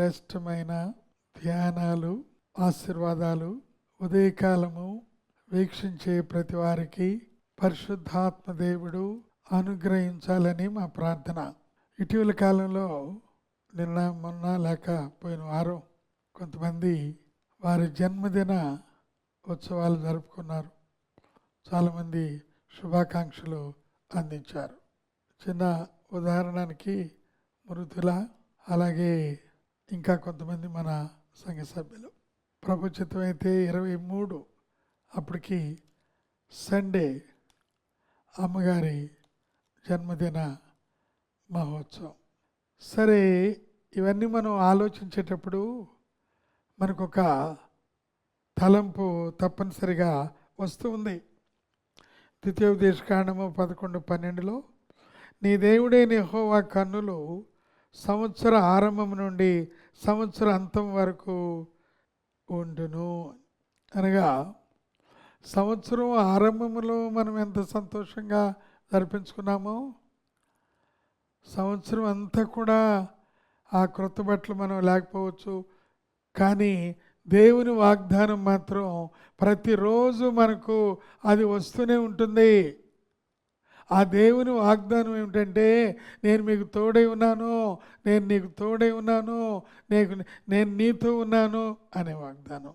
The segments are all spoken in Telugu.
శ్రేష్టమైన ధ్యానాలు ఆశీర్వాదాలు ఉదయకాలము వీక్షించే ప్రతి వారికి పరిశుద్ధాత్మ దేవుడు అనుగ్రహించాలని మా ప్రార్థన. ఇటీవల కాలంలో నిన్న మొన్న లేక పోయిన వారం కొంతమంది వారి జన్మదిన ఉత్సవాలు జరుపుకున్నారు. చాలామంది శుభాకాంక్షలు అందించారు. చిన్న ఉదాహరణకి మృతుల అలాగే ఇంకా కొంతమంది మన సంఘ సభ్యులు. ప్రభుత్వం అయితే ఇరవై మూడు అప్పటికి సండే అమ్మగారి జన్మదిన మహోత్సవం. సరే ఇవన్నీ మనం ఆలోచించేటప్పుడు మనకొక తలంపు తప్పనిసరిగా వస్తూ ఉంది. ద్వితీయోపదేశ కాండము పదకొండు పన్నెండులో నీ దేవుడే నిహోవా కన్నులు సంవత్సర ఆరంభం నుండి సంవత్సర అంతం వరకు ఉండును. అనగా సంవత్సరం ఆరంభంలో మనం ఎంత సంతోషంగా జరిపించుకున్నామో సంవత్సరం అంతా కూడా ఆ క్రొత్త బట్టలు మనం లేకపోవచ్చు. కానీ దేవుని వాగ్దానం మాత్రం ప్రతిరోజు మనకు అది వస్తూనే ఉంటుంది. ఆ దేవుని వాగ్దానం ఏమిటంటే నేను మీకు తోడై ఉన్నాను నేను నీకు తోడై ఉన్నాను నీకు నేను నీతో ఉన్నాను అనే వాగ్దానం.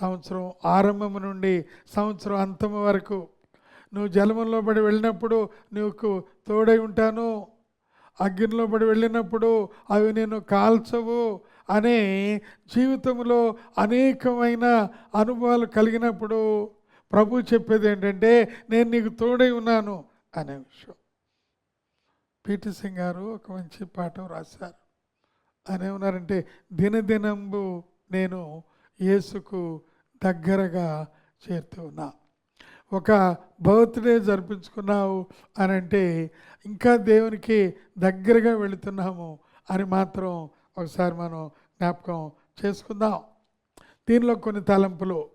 సంవత్సరం ఆరంభం నుండి సంవత్సరం అంతం వరకు నువ్వు జలమంలో పడి వెళ్ళినప్పుడు నీకు తోడై ఉంటాను అగ్నిలో పడి వెళ్ళినప్పుడు అవి నేను కాల్చవు అనే జీవితంలో అనేకమైన అనుభవాలు కలిగినప్పుడు ప్రభు చెప్పేది ఏంటంటే నేను నీకు తోడై ఉన్నాను అనే విషయం. పీటి సింగ్ గారు ఒక మంచి పాఠం రాశారు. అని ఏమన్నారంటే దినదినంబు నేను యేసుకు దగ్గరగా చేరుతూ ఉన్నా. ఒక బర్త్డే జరిపించుకున్నావు అని అంటే ఇంకా దేవునికి దగ్గరగా వెళుతున్నాము అని మాత్రం ఒకసారి మనం జ్ఞాపకం చేసుకుందాం. దీనిలో కొన్ని తలంపులు.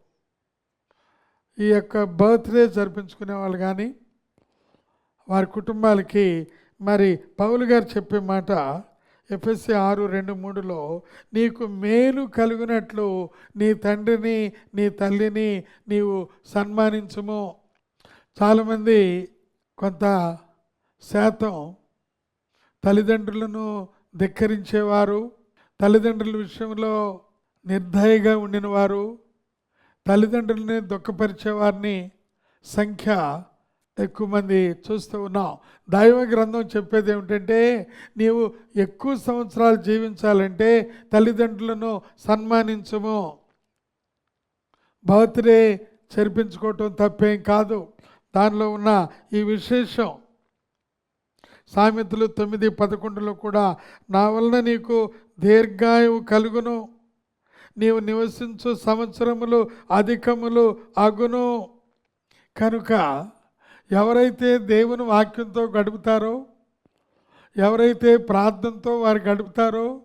ఈ యొక్క బర్త్డే జరిపించుకునే వాళ్ళు కానీ వారి కుటుంబాలకి మరి పౌలు గారు చెప్పే మాట ఎఫ్ఎస్సి ఆరు రెండు మూడులో నీకు మేలు కలిగినట్లు నీ తండ్రిని నీ తల్లిని నీవు సన్మానించము. చాలామంది కొంత శాతం తల్లిదండ్రులను ధిక్కరించేవారు తల్లిదండ్రుల విషయంలో నిర్దయగా ఉండినవారు తల్లిదండ్రులని దుఃఖపరిచేవారిని సంఖ్య ఎక్కువ మంది చూస్తూ ఉన్నాం. దైవ గ్రంథం చెప్పేది ఏమిటంటే నీవు ఎక్కువ సంవత్సరాలు జీవించాలంటే తల్లిదండ్రులను సన్మానించము. బర్త్డే జరిపించుకోవటం తప్పేం కాదు. దానిలో ఉన్న ఈ విశేషం సామెతలు తొమ్మిది పదకొండులో కూడా నా వలన నీకు దీర్ఘాయువు కలుగును. నీవు నివసించు సంవత్సరములు అధికములు అగును. కనుక ఎవరైతే దేవుని వాక్యంతో గడుపుతారో ఎవరైతే ప్రార్థనతో వారు గడుపుతారో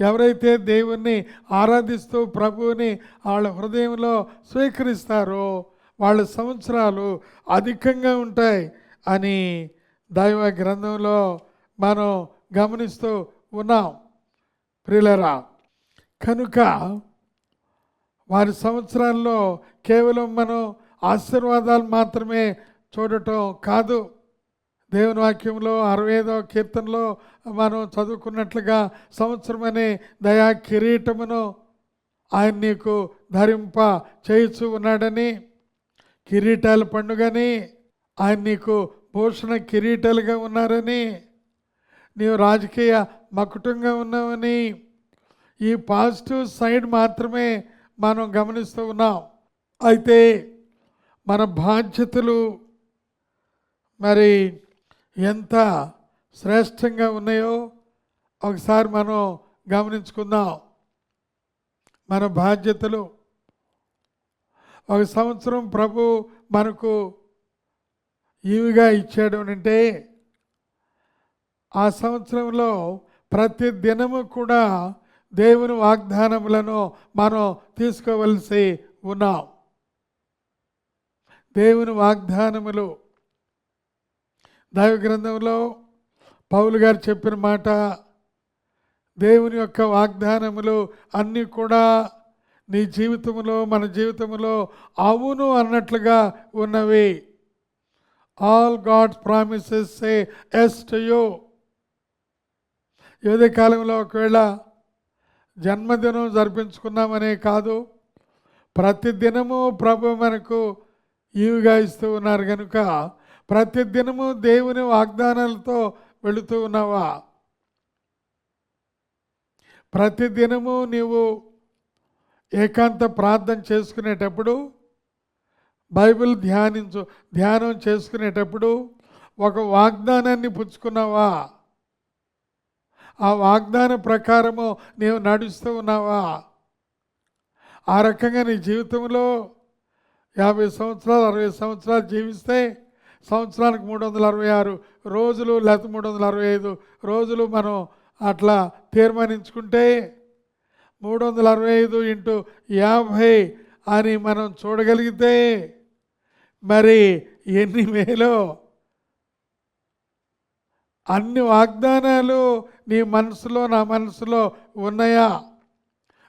ఎవరైతే దేవుణ్ణి ఆరాధిస్తూ ప్రభువుని వాళ్ళ హృదయంలో స్వీకరిస్తారో వాళ్ళ సంవత్సరాలు అధికంగా ఉంటాయి అని దైవ గ్రంథంలో మనం గమనిస్తూ ఉన్నాం. ప్రియులరా కనుక వారి సంవత్సరాల్లో కేవలం మనం ఆశీర్వాదాలు మాత్రమే చూడటం కాదు. దేవుని వాక్యంలో అరవై ఐదవ కీర్తనలో మనం చదువుకున్నట్లుగా సంవత్సరం అనే దయా కిరీటమును ఆయన నీకు ధరింప చేయిచు ఉన్నాడని కిరీటాల పండుగని ఆయన నీకు భూషణ కిరీటాలుగా ఉన్నారని నీవు రాజకీయ మకుటంగా ఉన్నావని ఈ పాజిటివ్ సైడ్ మాత్రమే మనం గమనిస్తూ ఉన్నాం. అయితే మన బాధ్యతలు మరి ఎంత శ్రేష్టంగా ఉన్నాయో ఒకసారి మనం గమనించుకుందాం. మన బాధ్యతలు. ఒక సంవత్సరం ప్రభు మనకు ఈవిగా ఇచ్చాడు అంటే ఆ సంవత్సరంలో ప్రతి దినము కూడా దేవుని వాగ్దానములను మనం తీసుకోవలసి ఉన్నాం. దేవుని వాగ్దానములు. దైవ గ్రంథంలో పౌలు గారు చెప్పిన మాట దేవుని యొక్క వాగ్దానములు అన్నీ కూడా నీ జీవితంలో మన జీవితంలో అవును అన్నట్లుగా ఉన్నవి. All God's promises say yes to you ఏదే కాలంలో ఒకవేళ జన్మదినం జరిపించుకున్నామనే కాదు ప్రతి దినము ప్రభు మనకు ఈవిగా ఇస్తూ ఉన్నారు కనుక ప్రతి దినము దేవుని వాగ్దానాలతో వెళుతూ ఉన్నావా? ప్రతి దినము నీవు ఏకాంత ప్రార్థన చేసుకునేటప్పుడు బైబిల్ ధ్యానించు ధ్యానం చేసుకునేటప్పుడు ఒక వాగ్దానాన్ని పుచ్చుకున్నావా? ఆ వాగ్దాన ప్రకారము నీవు నడుస్తూ ఉన్నావా? ఆ రకంగా నీ జీవితంలో యాభై సంవత్సరాలు అరవై సంవత్సరాలు జీవిస్తే సంవత్సరానికి మూడు వందల అరవై ఆరు రోజులు లేకపోతే మూడు వందల అరవై ఐదు రోజులు మనం అట్లా తీర్మానించుకుంటే మూడు వందల అరవై ఐదు ఇంటూ యాభై అని మనం చూడగలిగితే మరి ఎన్ని వేలో అన్ని వాగ్దానాలు నీ మనసులో నా మనసులో ఉన్నాయా?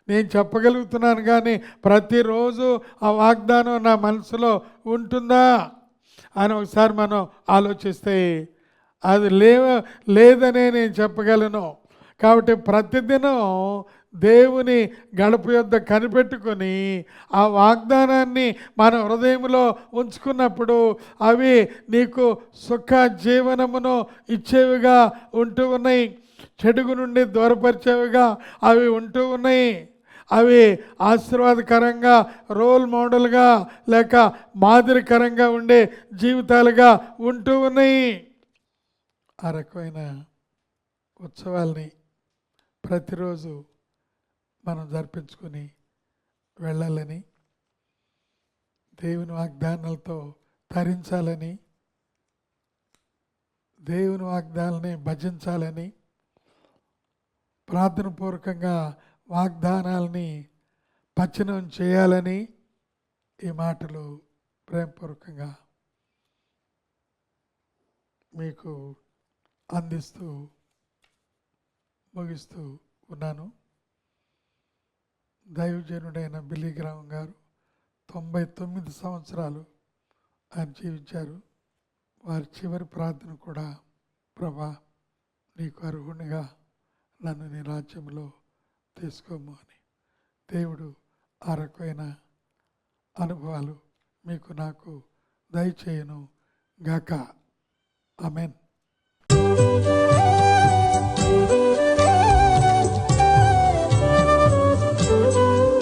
నేను చెప్పగలుగుతున్నాను కానీ ప్రతిరోజు ఆ వాగ్దానం నా మనసులో ఉంటుందా అని ఒకసారి మనం ఆలోచిస్తే అది లేవ లేదనే నేను చెప్పగలను. కాబట్టి ప్రతిదినం దేవుని గడప యొద్ద కనిపెట్టుకొని ఆ వాగ్దానాన్ని మన హృదయంలో ఉంచుకున్నప్పుడు అవి నీకు సుఖ జీవనమును ఇచ్చేవిగా ఉంటూ ఉన్నాయి. చెడుగు నుండి దూరపరిచేవిగా అవి ఉంటూ ఉన్నాయి. అవి ఆశీర్వాదకరంగా రోల్ మోడల్గా లేక మాదిరికరంగా ఉండే జీవితాలుగా ఉంటూ ఉన్నాయి. ఆ రకమైన ఉత్సవాల్ని ప్రతిరోజు మనం జరిపించుకొని వెళ్ళాలని దేవుని వాగ్దానాలతో తరించాలని దేవుని వాగ్దానాలని భజించాలని ప్రార్థనపూర్వకంగా వాగ్దానాలని పచనం చేయాలని ఈ మాటలు ప్రేమపూర్వకంగా మీకు అందిస్తూ ముగిస్తూ ఉన్నాను. దైవజనుడైన బిల్లిగ్రామం గారు తొంభై తొమ్మిది సంవత్సరాలు ఆయన జీవించారు. వారి చివరి ప్రార్థన కూడా ప్రభా నీకు అర్హునిగా నన్ను నీ రాజ్యంలో తీసుకోము అని. దేవుడు ఆ రకమైన అనుభవాలు మీకు నాకు దయచేయను గాక ఆమెన్.